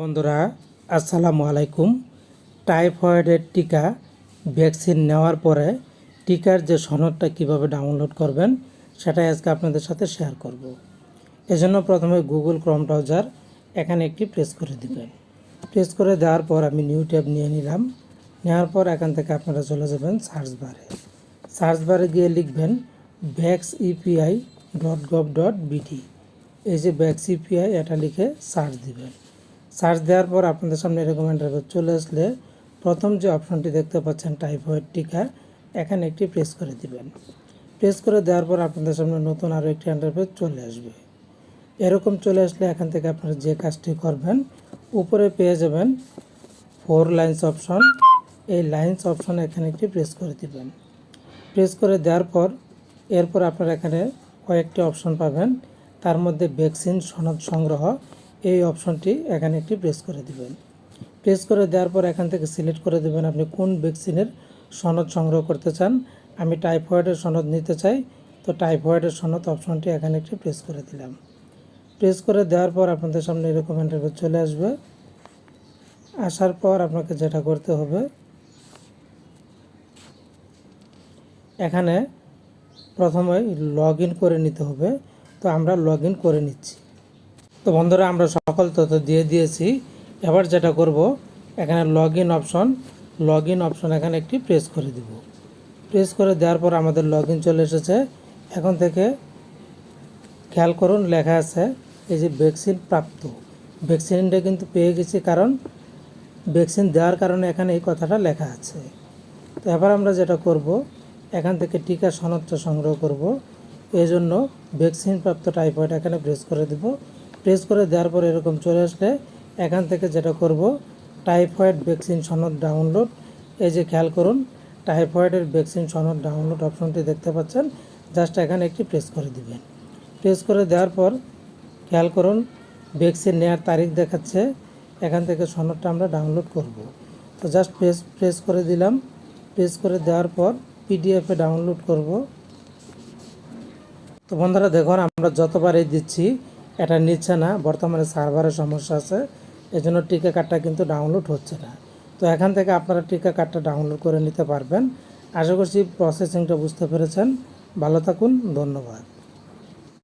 বন্ধুরা, আসসালামু আলাইকুম। টাইফয়েডের টিকা, ভ্যাকসিন নেওয়ার পরে টিকার যে সনদটা কীভাবে ডাউনলোড করবেন, সেটাই আজকে আপনাদের সাথে শেয়ার করব। এজন্য প্রথমে গুগল ক্রম ব্রাউজার, এখানে একটি প্রেস করে দিবেন। প্রেস করে দেওয়ার পর আমি নিউ ট্যাব নিয়ে নিলাম। নেওয়ার পর এখান থেকে আপনারা চলে যাবেন সার্চ বারে। সার্চ বারে গিয়ে লিখবেন vax EPI dot gov dot BD এই যে ভ্যাক্স ইপিআই এটা লিখে সার্চ দিবেন। সার্চ দেওয়ার পর আপনাদের সামনে এরকম ইন্টারভিউ চলে আসলে প্রথম যে অপশনটি দেখতে পাচ্ছেন টাইফয়েড টিকা, এখানে একটি প্রেস করে দিবেন। প্রেস করে দেওয়ার পর আপনাদের সামনে নতুন আরও একটি ইন্টারভিউ চলে আসবে। এরকম চলে আসলে এখান থেকে আপনারা যে কাজটি করবেন, উপরে পেয়ে যাবেন ফোর লাইন্স অপশন এই লাইন্স অপশন এখানে একটি প্রেস করে দিবেন। প্রেস করে দেওয়ার পর এরপর আপনারা এখানে কয়েকটি অপশন পাবেন। তার মধ্যে ভ্যাকসিন সনদ সংগ্রহ এই অপশনটি এখানে একটি প্রেস করে দিবেন। প্রেস করে দেওয়ার পর এখান থেকে সিলেক্ট করে দেবেন আপনি কোন ভ্যাকসিনের সনদ সংগ্রহ করতে চান। আমি টাইফয়েডের সনদ নিতে চাই, তো টাইফয়েডের সনদ অপশনটি এখানে একটি প্রেস করে দিলাম। প্রেস করে দেওয়ার পর আপনাদের সামনে এরকম ইন্টারভিউ চলে আসবে। আসার পর আপনাকে যেটা করতে হবে, এখানে প্রথমে লগ করে নিতে হবে। তো আমরা লগ করে নিচ্ছি। তো বন্ধুরা, আমরা সকল তথ্য দিয়ে দিয়েছি। এবার যেটা করব, এখানে log in option log in option এখানে একটি প্রেস করে দিব। প্রেস করে দেওয়ার পর আমাদের লগ ইন চলে এসেছে। এখন থেকে খেয়াল করুন, লেখা আছে, এই যে ভ্যাকসিন প্রাপ্ত। ভ্যাকসিনটা কিন্তু পেয়ে গেছি কারণ ভ্যাকসিন দেওয়ার কারণে এখানে এই কথাটা লেখা আছে। তো এবার আমরা যেটা করব, এখান থেকে টিকা সনদটা সংগ্রহ করব। এই জন্য ভ্যাকসিন প্রাপ্ত টাইফয়েড এখানে প্রেস করে দেব। প্রেস করে দেওয়ার পর এরকম চলে আসলে এখান থেকে যেটা করব টাইফয়েড ভ্যাকসিন সনদ ডাউনলোড এই যে খেয়াল করুন টাইফয়েডের ভ্যাকসিন সনদ ডাউনলোড অপশনটি দেখতে পাচ্ছেন। জাস্ট এখানে একটি প্রেস করে দিবেন। প্রেস করে দেওয়ার পর খেয়াল করুন ভ্যাকসিন নেওয়ার তারিখ দেখাচ্ছে, এখান থেকে সনদটা আমরা ডাউনলোড করব। তো জাস্ট প্রেস প্রেস করে দিলাম। প্রেস করে দেওয়ার পর পিডিএফে ডাউনলোড করব। তো বন্ধুরা দেখুন, আমরা যতবারই দিচ্ছি এটা নিচ্ছে না। বর্তমানে সার্ভারের সমস্যা আছে। এজন্য টিকা কার্ডটা কিন্তু ডাউনলোড হচ্ছে না। তো এখান থেকে আপনারা টিকা কার্ডটা ডাউনলোড করে নিতে পারবেন। আশা করছি প্রসেসিংটা বুঝতে পেরেছেন। ভালো থাকুন। ধন্যবাদ।